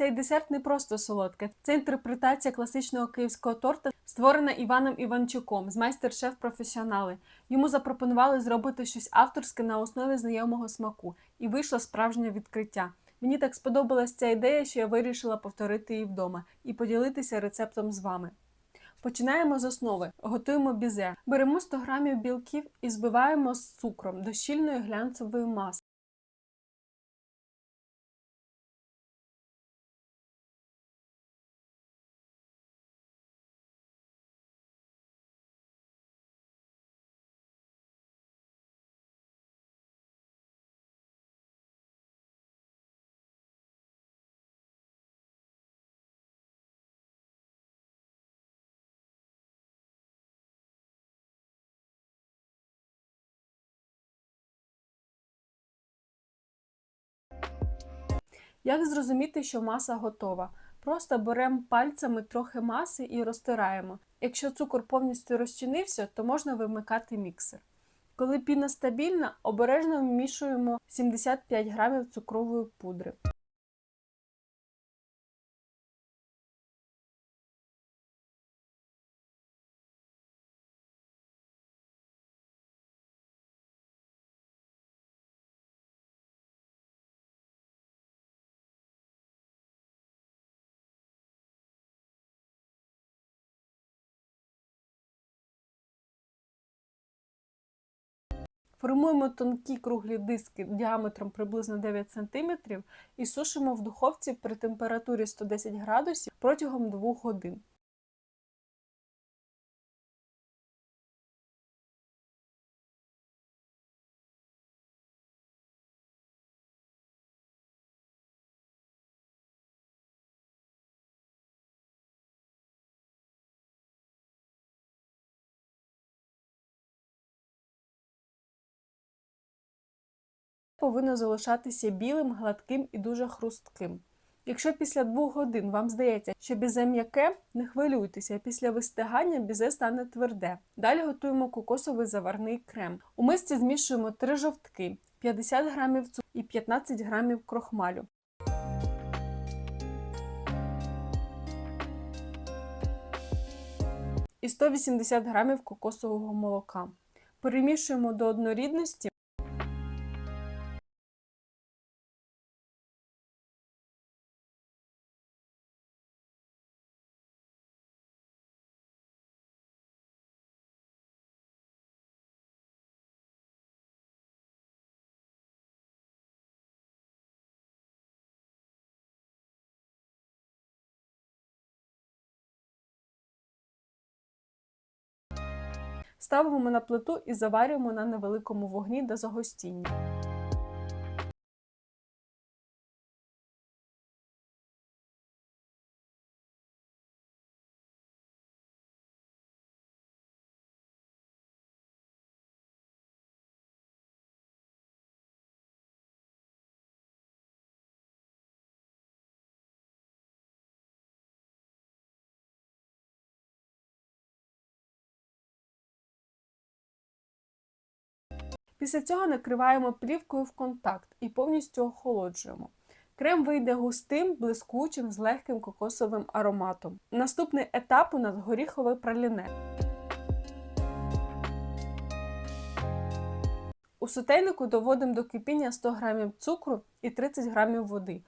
Цей десерт не просто солодкий, це інтерпретація класичного київського торта, створена Іваном Іванчуком з майстер-шеф професіонали. Йому запропонували зробити щось авторське на основі знайомого смаку, і вийшло справжнє відкриття. Мені так сподобалась ця ідея, що я вирішила повторити її вдома і поділитися рецептом з вами. Починаємо з основи. Готуємо бізе. Беремо 100 г білків і збиваємо з цукром до щільної глянцевої маси. Як зрозуміти, що маса готова? Просто беремо пальцями трохи маси і розтираємо. Якщо цукор повністю розчинився, то можна вимикати міксер. Коли піна стабільна, обережно вмішуємо 75 г цукрової пудри. Формуємо тонкі круглі диски діаметром приблизно 9 см і сушимо в духовці при температурі 110 градусів протягом 2 годин. Повинно залишатися білим, гладким і дуже хрустким. Якщо після двох годин вам здається, що бізе м'яке, не хвилюйтеся, після вистигання бізе стане тверде. Далі готуємо кокосовий заварний крем. У мисці змішуємо 3 жовтки, 50 г цукру і 15 г крохмалю. І 180 г кокосового молока. Перемішуємо до однорідності. Ставимо на плиту і заварюємо на невеликому вогні до загостіння. Після цього накриваємо плівкою в контакт і повністю охолоджуємо. Крем вийде густим, блискучим з легким кокосовим ароматом. Наступний етап у нас горіхове праліне. У сотейнику доводимо до кипіння 100 г цукру і 30 г води.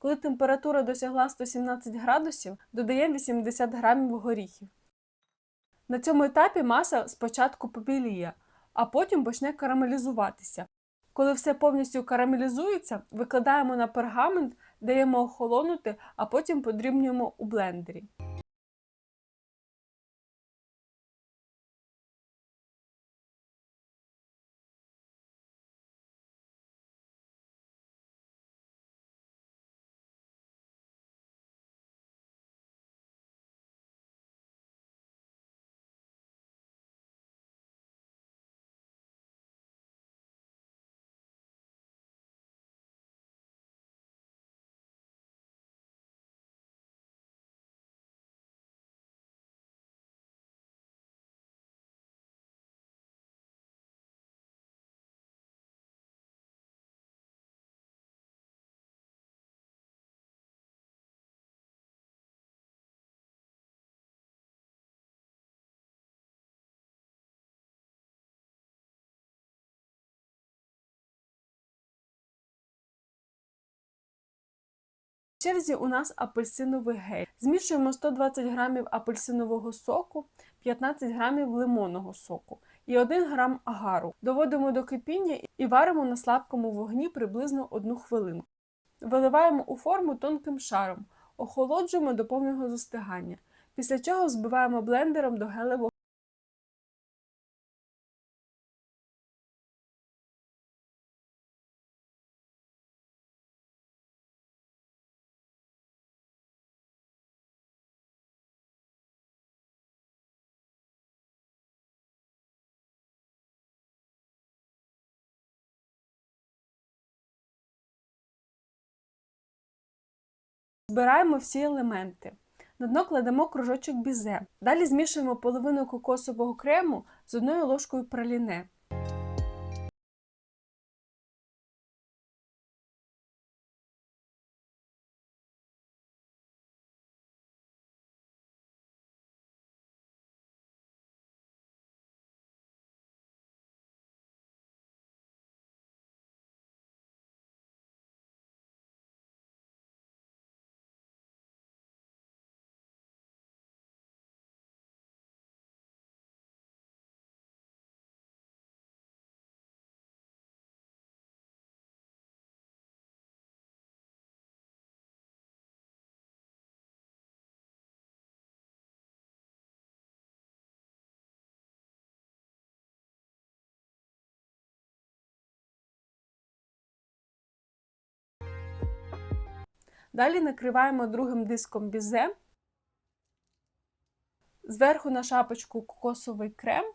Коли температура досягла 117 градусів, додаємо 80 грамів горіхів. На цьому етапі маса спочатку побіліє, а потім почне карамелізуватися. Коли все повністю карамелізується, викладаємо на пергамент, даємо охолонути, а потім подрібнюємо у блендері. В черзі у нас апельсиновий гель. Змішуємо 120 грамів апельсинового соку, 15 грамів лимонного соку і 1 грам агару. Доводимо до кипіння і варимо на слабкому вогні приблизно 1 хвилину. Виливаємо у форму тонким шаром, охолоджуємо до повного застигання, після чого збиваємо блендером до гелевого. Збираємо всі елементи. На дно кладемо кружочок бізе. Далі змішуємо половину кокосового крему з одною ложкою праліне. Далі накриваємо другим диском бізе. Зверху на шапочку кокосовий крем.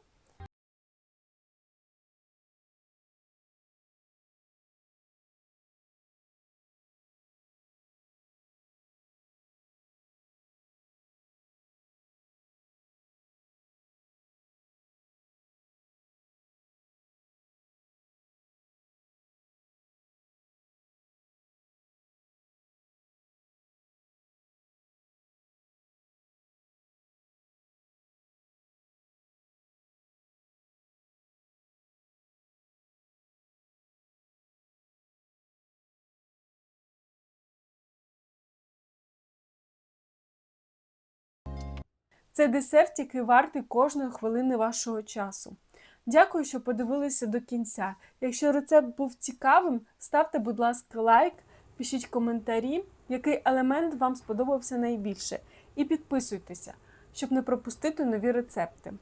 Це десерт, який вартий кожної хвилини вашого часу. Дякую, що подивилися до кінця. Якщо рецепт був цікавим, ставте, будь ласка, лайк, пишіть коментарі, який елемент вам сподобався найбільше, і підписуйтеся, щоб не пропустити нові рецепти.